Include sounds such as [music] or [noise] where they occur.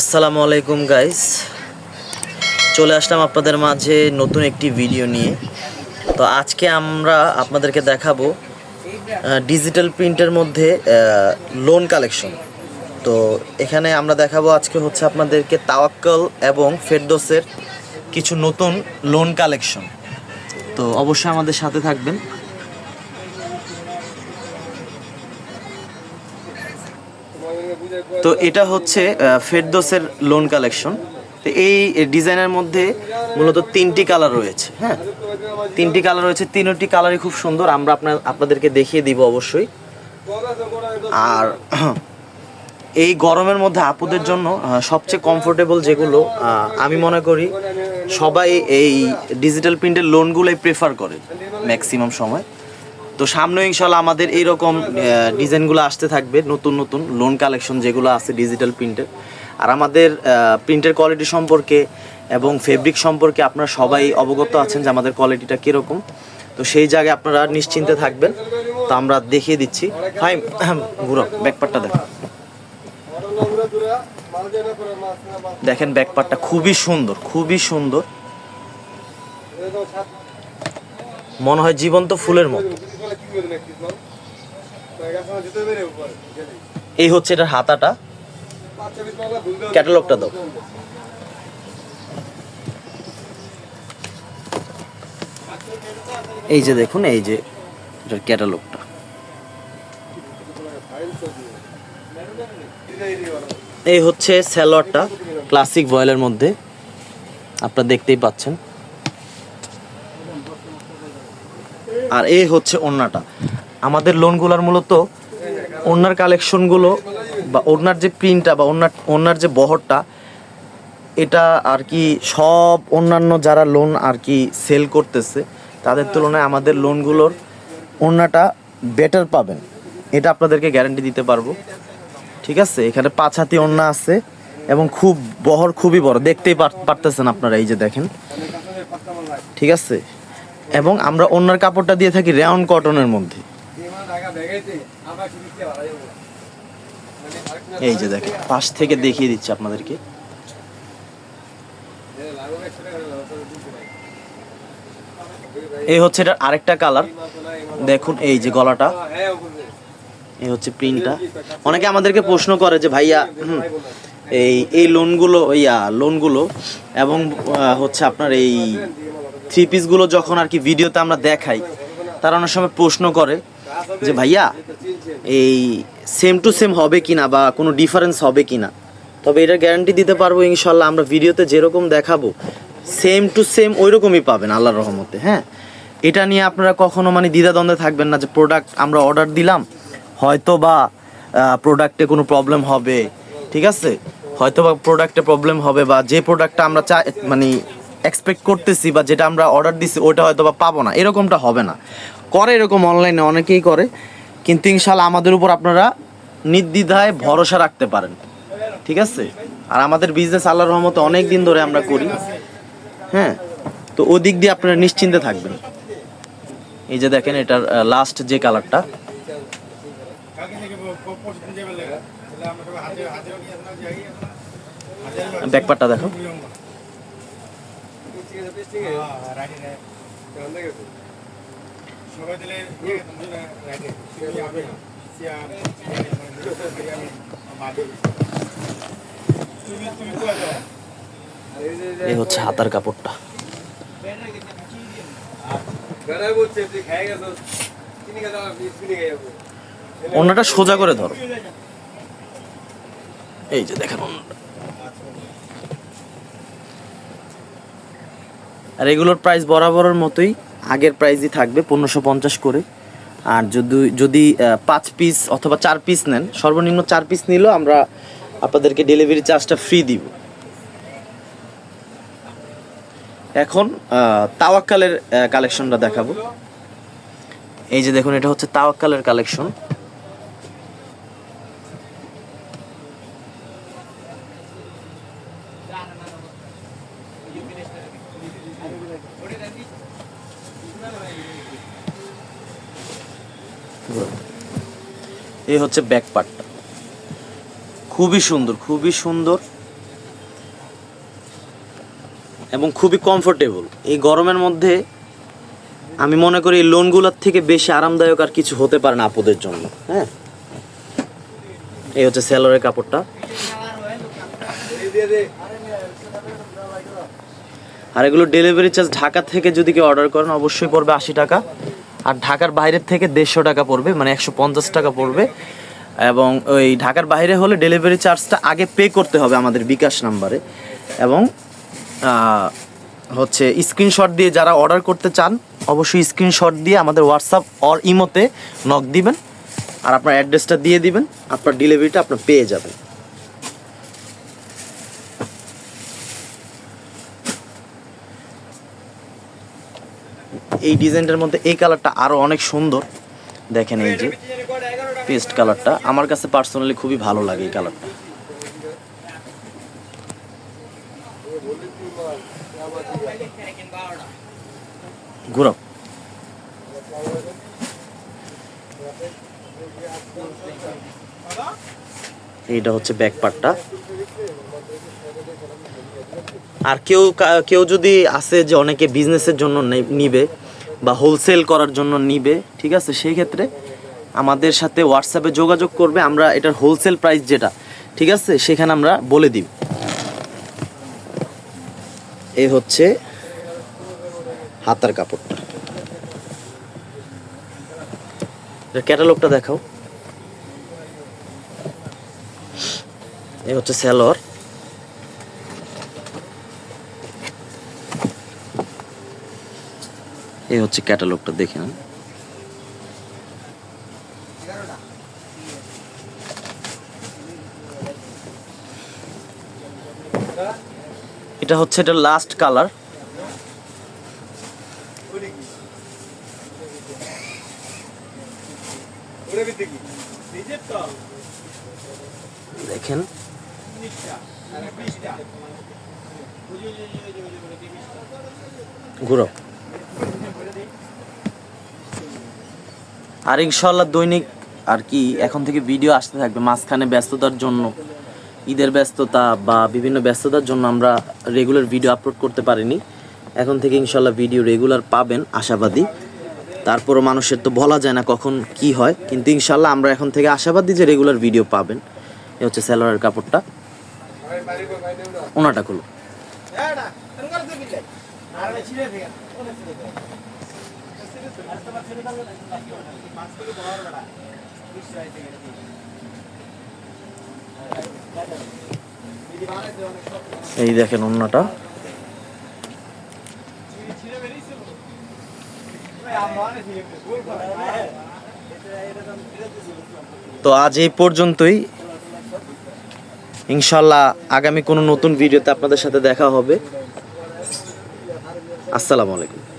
আসসালামু আলাইকুম গাইস চলে আসলাম আপনাদের মাঝে নতুন একটি ভিডিও নিয়ে। তো আজকে আমরা আপনাদেরকে দেখাবো ডিজিটাল প্রিন্টের মধ্যে লোন কালেকশন তো এখানে আমরা দেখাবো আজকে হচ্ছে আপনাদেরকে তাওয়াক্কল এবং ফেরদোসের কিছু নতুন লোন কালেকশন তো অবশ্যই আমাদের সাথে থাকবেন। তো এটা হচ্ছে ফেরদোসের লোন কালেকশন তো এই ডিজাইনের মধ্যে মূলত তিনটি কালার রয়েছে হ্যাঁ? তিনটি কালার রয়েছে, তিনটি কালারই খুব সুন্দর। আমরা আপনার, আপনাদেরকে দেখিয়ে দিব অবশ্যই। আর [clears throat] এই গরমের মধ্যে আপুদের জন্য সবচেয়ে কমফোর্টেবল যেগুলো আমি মনে করি সবাই এই ডিজিটাল প্রিন্টের লোনগুলোই প্রেফার করে ম্যাক্সিমাম সময়। তো সামনে ইনশাল্লাহ আমাদের এইরকম ডিজাইনগুলো আসতে থাকবে, নতুন নতুন লোন কালেকশন যেগুলো আছে ডিজিটাল প্রিন্টের আর আমাদের প্রিন্টের কোয়ালিটি সম্পর্কে এবং ফেব্রিক সম্পর্কে আপনারা সবাই অবগত আছেন যে আমাদের কোয়ালিটিটা কীরকম। তো সেই জায়গায় আপনারা নিশ্চিন্তে থাকবেন। তো আমরা দেখিয়ে দিচ্ছি। ফাইম ঘুরো ব্যাকপারটা দেখো। দেখেন ব্যাকপারটা খুবই সুন্দর খুবই সুন্দর। মনে হয় জীবন্ত ফুলের মতো। এই হচ্ছে এটার হাতাটা। ক্যাটালগটা দাও। এই যে দেখুন, এই যে এটার ক্যাটালগটা। এই হচ্ছে স্যালোয়ারটা, ক্লাসিক ভয়েলের মধ্যে। আপনারা দেখতেই পাচ্ছেন। আর এ হচ্ছে ওড়নাটা। আমাদের লোনগুলোর মূলত ওড়নার কালেকশনগুলো বা ওড়নার যে প্রিন্টটা বা ওড়নার ওড়নার যে বহরটা, এটা আর কি সব অন্যান্য যারা লোন আর কি সেল করতেছে, তাদের তুলনায় আমাদের লোনগুলোর ওড়নাটা বেটার পাবেন। এটা আপনাদেরকে গ্যারান্টি দিতে পারব। ঠিক আছে? এখানে পাঁচ হাতি ওড়না আছে এবং খুব, বহর খুবই বড়। দেখতেই পারতেছেন আপনারা এই যে দেখেন। ঠিক আছে? এবং আমরা অন্যার কাপড়টা দিয়ে থাকি রেয়ন কটনের মধ্যে। এই যে দেখেন, পাশ থেকে দেখিয়ে দিচ্ছি আপনাদেরকে। এই হচ্ছে এটার আরেকটা কালার। দেখুন, এই যে গলাটা। এই হচ্ছে প্রিন্টটা। অনেকে আমাদেরকে প্রশ্ন করে যে, ভাইয়া এই এই লোনগুলো ইয়া লোনগুলো এবং হচ্ছে আপনার এই থ্রি পিসগুলো যখন আর কি ভিডিওতে আমরা দেখাই, তারা অনেক সময় প্রশ্ন করে যে, ভাইয়া, এই সেম টু সেম হবে কি না বা কোনো ডিফারেন্স হবে কি না তবে এটা গ্যারান্টি দিতে পারব ইনশাল্লাহ আমরা ভিডিওতে যেরকম দেখাবো সেম টু সেম ওই রকমই পাবেন, আল্লাহর রহমতে হ্যাঁ? এটা নিয়ে আপনারা কখনো মানে দ্বিধাদ্বন্দ্বে থাকবেন না যে প্রোডাক্ট আমরা অর্ডার দিলাম হয়তো বা প্রোডাক্টে কোনো প্রবলেম হবে। ঠিক আছে? হয়তো বা প্রোডাক্টে প্রবলেম হবে বা যে প্রোডাক্টটা আমরা চাই মানে এক্সপেক্ট করতেছি বা যেটা আমরা অর্ডার দিছি ওটা হয়তো বা পাবো না। এরকমটা হবে না। করে এরকম অনলাইনে অনেকেই করে, কিন্তু ইনশাল্লাহ আমাদের উপর আপনারা নির্দ্বিধায় ভরসা রাখতে পারেন। ঠিক আছে? আর আমাদের বিজনেস আল্লাহর রহমতে অনেক দিন ধরে আমরা করি। হ্যাঁ? তো ওদিক দিয়ে আপনারা নিশ্চিন্তে থাকবেন। এই যে দেখেন, এটার লাস্ট যে কালারটা ব্যাকপারটা দেখো। এই হচ্ছে হাতার কাপড়টা। অন্যটা সোজা করে ধরো। এই যে দেখেন অন্যটা আর এগুলোর প্রাইস বরাবরের মতোই আগের প্রাইসই থাকবে পনেরোশো পঞ্চাশ করে। আর যদি যদি পাঁচ পিস অথবা চার পিস নেন, সর্বনিম্ন চার পিস নিলেও আমরা আপনাদেরকে ডেলিভারি চার্জটা ফ্রি দিব। এখন তাওয়াক্কালের কালেকশনটা দেখাবো। এই যে দেখুন, এটা হচ্ছে তাওয়াক্কালের কালেকশন এই হচ্ছে ব্যাক পার্টটা খুবই সুন্দর খুবই সুন্দর এবং খুবই কমফোর্টেবল এই গরমের মধ্যে আমি মনে করি এই লোনগুলোর থেকে বেশি আরামদায়ক আর কিছু হতে পারে না আপদের জন্য হ্যাঁ? এই হচ্ছে স্যালোরের কাপড়টা। আর এগুলো ডেলিভারি চার্জ ঢাকা থেকে যদি কেউ অর্ডার করেন, অবশ্যই পড়বে আশি টাকা। আর ঢাকার বাইরের থেকে দেড়শো টাকা পড়বে মানে একশো পঞ্চাশ টাকা পড়বে। এবং ওই ঢাকার বাইরে হলে ডেলিভারি চার্জটা আগে পে করতে হবে আমাদের বিকাশ নাম্বারে এবং হচ্ছে স্ক্রিনশট দিয়ে যারা অর্ডার করতে চান, অবশ্যই স্ক্রিনশট দিয়ে আমাদের হোয়াটসঅ্যাপ অর ইমোতে নক দিবেন। আর আপনার অ্যাড্রেসটা দিয়ে দিবেন, আপনার ডেলিভারিটা আপনার পেয়ে যাবেন। এই ডিজাইনটার মধ্যে এই কালারটা আরও অনেক সুন্দর। দেখেন এই যে পেস্ট কালারটা। আমার কাছে পার্সোনালি খুবই ভালো লাগে এই কালারটা। ঘুরাও। এইটা হচ্ছে ব্যাক পার্টটা আর কেউ কেউ যদি আছে যে অনেকে বিজনেসের জন্য নিবে বা হোলসেল করার জন্য নিবে, ঠিক আছে? সেই ক্ষেত্রে আমাদের সাথে হোয়াটসঅ্যাপে যোগাযোগ করবে, আমরা এটার হোলসেল প্রাইস যেটা, ঠিক আছে? সেখানে আমরা বলে দিব এ হচ্ছে হাতার কাপড়টা। ক্যাটালগটা দেখাও। এই হচ্ছে স্যালোয়ার এই হচ্ছে ক্যাটালগটা দেখে নেন। এটা হচ্ছে এটা লাস্ট কালার দেখেন। ঘুরো। আর ইনশাল্লাহ দৈনিক আর কি এখন থেকে ভিডিও আসতে থাকবে মাঝখানে ব্যস্ততার জন্য। ঈদের ব্যস্ততা বা বিভিন্ন ব্যস্ততার জন্য আমরা রেগুলার ভিডিও আপলোড করতে পারিনি। এখন থেকে ইনশাল্লাহ ভিডিও রেগুলার পাবেন, আশাবাদী। তারপরও মানুষের তো বলা যায় না কখন কি হয়, কিন্তু ইনশাল্লাহ আমরা এখন থেকে আশাবাদী যে রেগুলার ভিডিও পাবেন। এ হচ্ছে স্যালোয়ারের কাপড়টা। ওনাটা খুলো। এই দেখেন অন্যটা তো আজ এই পর্যন্তই। ইনশাল্লাহ আগামী কোনো নতুন ভিডিওতে আপনাদের সাথে দেখা হবে। আসসালামু আলাইকুম।